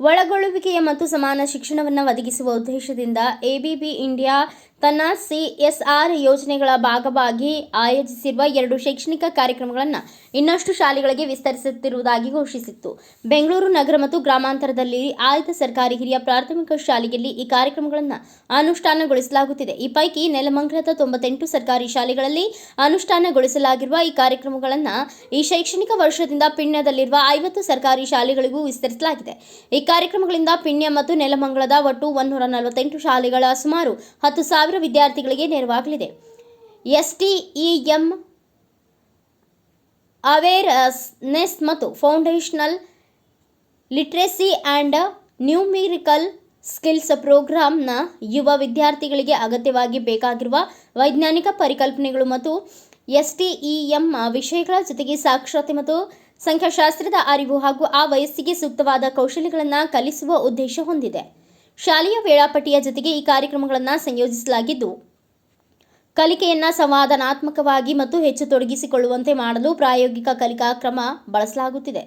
ಒಳಗೊಳ್ಳುವಿಕೆಯ ಮತ್ತು ಸಮಾನ ಶಿಕ್ಷಣವನ್ನು ಒದಗಿಸುವ ಉದ್ದೇಶದಿಂದ ಎಬಿಬಿ ಇಂಡಿಯಾ ತನ್ನ ಸಿಎಸ್ಆರ್ ಯೋಜನೆಗಳ ಭಾಗವಾಗಿ ಆಯೋಜಿಸಿರುವ ಎರಡು ಶೈಕ್ಷಣಿಕ ಕಾರ್ಯಕ್ರಮಗಳನ್ನು ಇನ್ನಷ್ಟು ಶಾಲೆಗಳಿಗೆ ವಿಸ್ತರಿಸುತ್ತಿರುವುದಾಗಿ ಘೋಷಿಸಿತ್ತು. ಬೆಂಗಳೂರು ನಗರ ಮತ್ತು ಗ್ರಾಮಾಂತರದಲ್ಲಿ ಆಯ್ದ ಸರ್ಕಾರಿ ಹಿರಿಯ ಪ್ರಾಥಮಿಕ ಶಾಲೆಯಲ್ಲಿ ಈ ಕಾರ್ಯಕ್ರಮಗಳನ್ನು ಅನುಷ್ಠಾನಗೊಳಿಸಲಾಗುತ್ತಿದೆ. ಈ ಪೈಕಿ ನೆಲಮಂಗಲದ ತೊಂಬತ್ತೆಂಟು ಸರ್ಕಾರಿ ಶಾಲೆಗಳಲ್ಲಿ ಅನುಷ್ಠಾನಗೊಳಿಸಲಾಗಿರುವ ಈ ಕಾರ್ಯಕ್ರಮಗಳನ್ನು ಈ ಶೈಕ್ಷಣಿಕ ವರ್ಷದಿಂದ ಪಿಣ್ಯದಲ್ಲಿರುವ ಐವತ್ತು ಸರ್ಕಾರಿ ಶಾಲೆಗಳಿಗೂ ವಿಸ್ತರಿಸಲಾಗಿದೆ. ಈ ಕಾರ್ಯಕ್ರಮಗಳಿಂದ ಪಿಣ್ಯ ಮತ್ತು ನೆಲಮಂಗಲದ ಒಟ್ಟು ಒಂದೂರ ನಲವತ್ತೆಂಟು ಶಾಲೆಗಳ ಸುಮಾರು ಹತ್ತು ಸಾವಿರ ವಿದ್ಯಾರ್ಥಿಗಳಿಗೆ ನೆರವಾಗಲಿದೆ. ಎಸ್ ಟಿಇಎಂ ಅವೇರ್ನೆಸ್ ಮತ್ತು foundational literacy and numerical skills ಪ್ರೋಗ್ರಾಂನ ಯುವ ವಿದ್ಯಾರ್ಥಿಗಳಿಗೆ ಅಗತ್ಯವಾಗಿ ಬೇಕಾಗಿರುವ ವೈಜ್ಞಾನಿಕ ಪರಿಕಲ್ಪನೆಗಳು ಮತ್ತು ಎಸ್ ಟಿಇಎಂ ವಿಷಯಗಳ ಜೊತೆಗೆ ಸಾಕ್ಷರತೆ ಮತ್ತು ಸಂಖ್ಯಾಶಾಸ್ತ್ರದ ಅರಿವು ಹಾಗೂ ಆ ವಯಸ್ಸಿಗೆ ಸೂಕ್ತವಾದ ಕೌಶಲ್ಯಗಳನ್ನು ಕಲಿಸುವ ಉದ್ದೇಶ ಹೊಂದಿದೆ. ಶಾಲೆಯ ವೇಳಾಪಟ್ಟಿಯ ಜೊತೆಗೆ ಈ ಕಾರ್ಯಕ್ರಮಗಳನ್ನು ಸಂಯೋಜಿಸಲಾಗಿದ್ದು, ಕಲಿಕೆಯನ್ನು ಸಂವಾದನಾತ್ಮಕವಾಗಿ ಮತ್ತು ಹೆಚ್ಚು ತೊಡಗಿಸಿಕೊಳ್ಳುವಂತೆ ಮಾಡಲು ಪ್ರಾಯೋಗಿಕ ಕಲಿಕಾ ಕ್ರಮ ಬಳಸಲಾಗುತ್ತಿದೆ.